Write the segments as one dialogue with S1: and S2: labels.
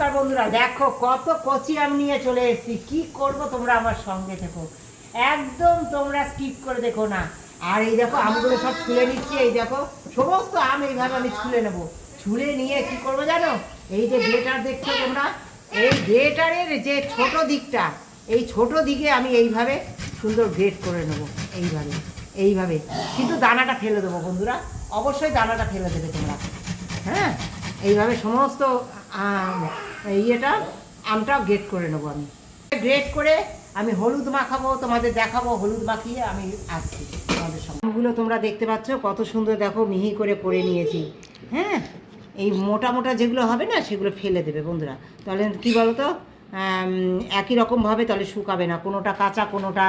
S1: নমস্কার বন্ধুরা, দেখো কত কচি আম নিয়ে চলে এসেছি। কি করব তোমরা আমার সঙ্গে থেকো। একদম তোমরা স্কিপ করে দেখো না। আর এই দেখো আমগুলো সব ছুলে নিচ্ছি, এই দেখো সমস্ত আম এইভাবে আমি ছুলে নেব। ছুলে নিয়ে কি করব জানো? এই যে গেটার দেখছ তোমরা? এই গেটারের যে ছোট দিকটা, এই ছোট দিকে আমি এইভাবে সুন্দর গ্রেট করে নেব। এইভাবে এইভাবে। কিন্তু দানাটা ফেলে দেবো বন্ধুরা। অবশ্যই দানাটা ফেলে দেবে তোমরা। হ্যাঁ? এইভাবে সমস্ত ইয়েটা আমটা গ্রেট করে নেব আমি। গ্রেট করে আমি হলুদ মাখাবো, তোমাদের দেখাবো, হলুদ মাখিয়ে আমি আসছি তোমাদের সঙ্গে আমগুলো তোমরা দেখতে পাচ্ছ, কত সুন্দর দেখো, মিহি করে করে নিয়েছি। হ্যাঁ এই মোটা মোটা যেগুলো হবে না, সেগুলো ফেলে দেবে বন্ধুরা। তাহলে কী বলো তো একই রকমভাবে তাহলে শুকাবে না। কোনোটা কাঁচা, কোনোটা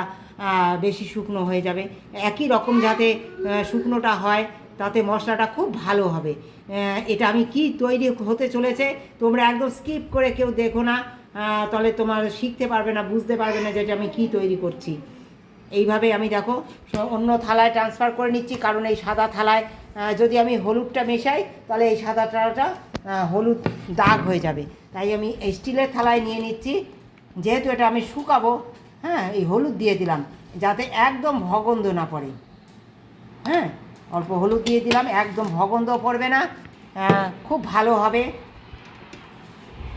S1: বেশি শুকনো হয়ে যাবে। একই রকম যাতে শুকনোটা হয় তাতে মশলাটা খুব ভালো হবে। এটা আমি কি তৈরি হতে চলেছে, তোমরা একদম স্কিপ করে কেউ দেখো না। তাহলে তোমার শিখতে পারবে না, বুঝতে পারবে না যে আমি কি তৈরি করছি। এইভাবে আমি দেখো অন্য থালায় ট্রান্সফার করে নিচ্ছি, কারণ এই সাদা থালায় যদি আমি হলুদটা মেশাই, তাহলে এই সাদা থালাটা হলুদ দাগ হয়ে যাবে। তাই আমি স্টিলের থালায় নিয়ে নিচ্ছি। যেহেতু এটা আমি শুকাবো হ্যাঁ এই হলুদ দিয়ে দিলাম, যাতে একদম ভগন্ধ না পড়ে। হ্যাঁ অল্প হলুদ দিয়ে দিলাম, একদম ভগন্ধ পড়বে না। খুব ভালো হবে।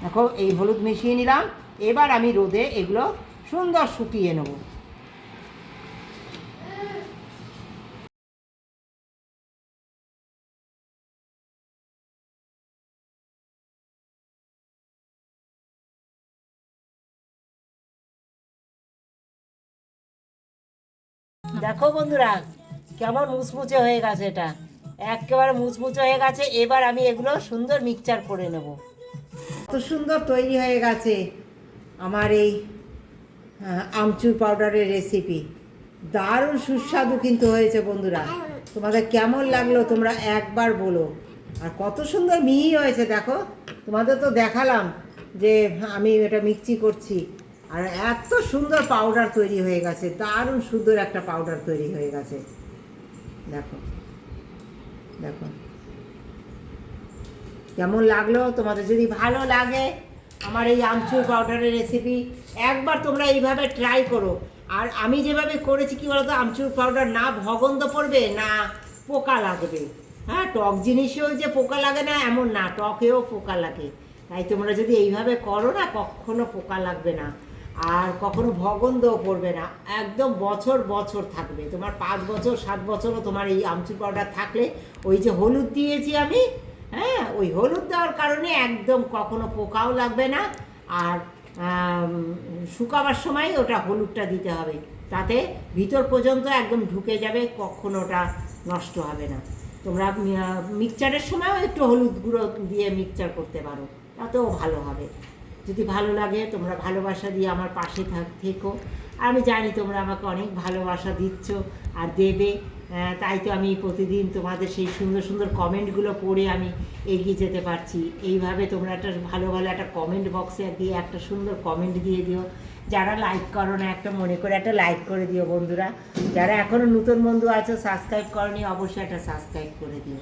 S1: দেখো, এই হলুদ মিশিয়ে নিলাম। এবার আমি রোদে এগুলো সুন্দর শুকিয়ে নেব। দেখো বন্ধুরা কেমন মুচমুচে হয়ে গেছে এটা। একেবারে মুচমুচে হয়ে গেছে, এবার আমি এগুলো সুন্দর মিক্সচার করে নেব। কত সুন্দর তৈরি হয়ে গেছে আমার এই আমচুর পাউডারের রেসিপি দারুণ সুস্বাদু কিন্তু হয়েছে বন্ধুরা। তোমাদের কেমন লাগল তোমরা একবার বলো। আর কত সুন্দর মিহি হয়েছে দেখো। তোমাদের তো দেখালাম যে আমি এটা মিক্সি করছি। আর এত সুন্দর পাউডার তৈরি হয়ে গেছে, দারুণ সুন্দর একটা পাউডার তৈরি হয়ে গেছে। দেখো। দেখো। কেমন লাগল? তোমাদের যদি ভালো লাগে, আমার এই আমচুর পাউডারের রেসিপি একবার তোমরা এইভাবে ট্রাই করো। আর আমি যেভাবে করেছি, কি বলতো, আমচুর পাউডার না ভগন্ধ পড়বে, না পোকা লাগবে। হ্যাঁ টক জিনিসেও যে পোকা লাগে না, এমন না, টকেও পোকা লাগে। তাই তোমরা যদি এইভাবে করো না, কখনো পোকা লাগবে না। আর কখনো ভগন্ধও পড়বে না। একদম বছর বছর থাকবে। তোমার পাঁচ বছর, সাত বছরও তোমার এই আমচুর পাউডার থাকলে ওই যে হলুদ দিয়েছি আমি হ্যাঁ ওই হলুদ দেওয়ার কারণে একদম কখনো পোকাও লাগবে না। আর শুকাবার সময় ওটা হলুদটা দিতে হবে। তাতে ভিতর পর্যন্ত একদম ঢুকে যাবে, কখনো ওটা নষ্ট হবে না। তোমরা মিক্সচারের সময়ও একটু হলুদ গুঁড়ো দিয়ে মিক্সচার করতে পারো। তাতেও ভালো হবে। যদি ভালো লাগে, তোমরা ভালোবাসা দিয়ে আমার পাশে থাক, থেকো। আমি জানি তোমরা আমাকে অনেক ভালোবাসা দিচ্ছ আর দেবে। তাই তো আমি প্রতিদিন তোমাদের সেই সুন্দর সুন্দর কমেন্টগুলো পড়ে আমি এগিয়ে যেতে পারছি। এইভাবে তোমরা একটা ভালো ভালো একটা কমেন্ট বক্সে দিয়ে একটা সুন্দর কমেন্ট দিয়ে দিও। যারা লাইক করো না, একটা মনে করে একটা লাইক করে দিও বন্ধুরা। যারা এখনও নতুন বন্ধু আছো, সাবস্ক্রাইব করনি, অবশ্যই একটা সাবস্ক্রাইব করে দিও।